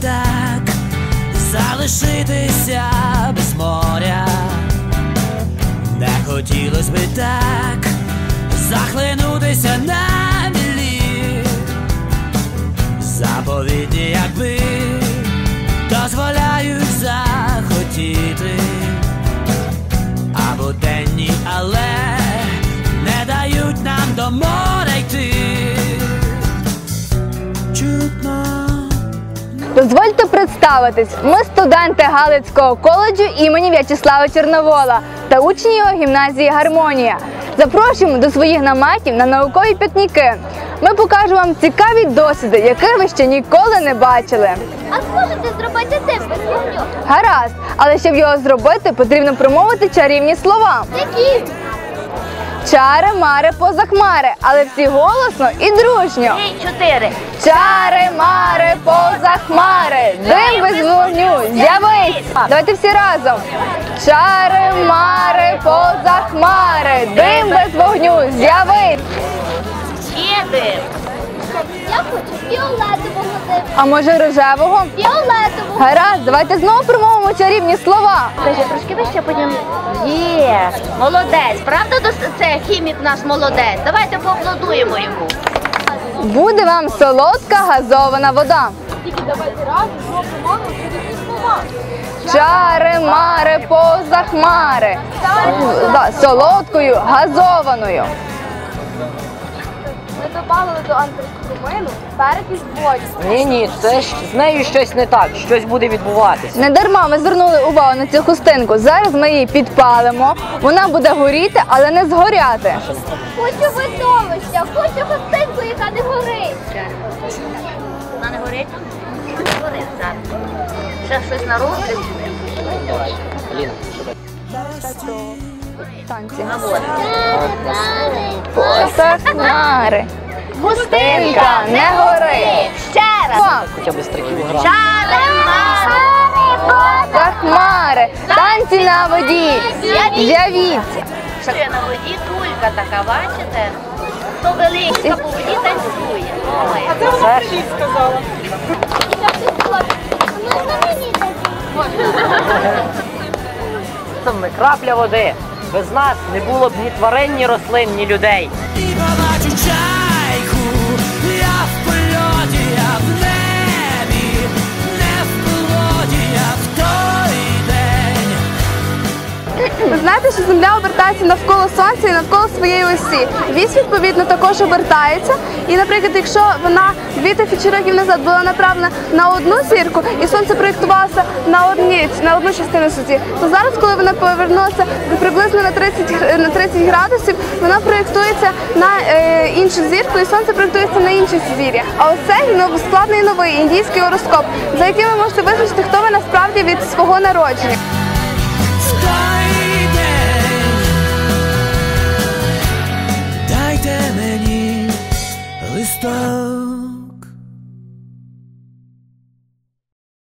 так залишитися без моря. Не хотілося би так захлинутися на мілі. Заповідні, якби дозволяють захотіти, Дозвольте представитись. Ми студенти Галицького коледжу імені В'ячеслава Чорновола та учні його гімназії Гармонія. Запрошуємо до своїх наметів на наукові пікніки. Ми покажемо вам цікаві досвіди, яких ви ще ніколи не бачили. А зможете зробити тим без вогню? Гаразд, але щоб його зробити, потрібно промовити чарівні слова. Які? Чари, мари, поза хмари, але всі голосно і дружньо. Три, чотири. Чари, мари, поза хмари, дим без вогню, з'явись. Давайте всі разом. Чари, мари, поза хмари, дим без вогню, з'явись. Їди. Хочу фіолетового диму. А може рожевого? Фіолетового. Гаразд, давайте знову промовимо чарівні слова. Скажи, трошки вище потім. Є. Молодець. Правда, це хімік наш молодець? Давайте поаплодуємо йому. Буде вам солодка газована вода. Тільки давайте разом знову промовимо чарівні слова. Чари, мари, поза хмари. Да, солодкою, газованою. Ми додали до антрискумину перекись водню. Ні, ні, це ж з нею щось не так, щось буде відбуватися. Не дарма ми звернули увагу на цю хустинку. Зараз ми її підпалимо. Вона буде горіти, але не згоряти. Хочу видовища, хочу гостинку, яка не горить. Вона не горить? Не горить зараз. Ще щось народить. Ліна. Танці. Ось. Хмари. Густинка не горить. Ще раз. Хоча б За хмари. Танці на воді. З'явіться. Ще на воді кулька така, бачите? То велика по воді танцює. Ой. Це ж це не крапля води. Без нас не було б ні тварин, ні рослин, ні людей. І знаєте, що Земля обертається навколо Сонця і навколо своєї осі. Вісь, відповідно, також обертається. І, наприклад, якщо вона 2000 років назад була направлена на одну зірку, і сонце проєктувалося на на одну частину суті, то зараз, коли вона повернулася приблизно на 30, на 30 градусів, вона проєктується на е, іншу зірку, і сонце проєктується на інше зір'я. А оце нов- складний новий індійський гороскоп, за яким ви можете визначити, хто ви насправді від свого народження.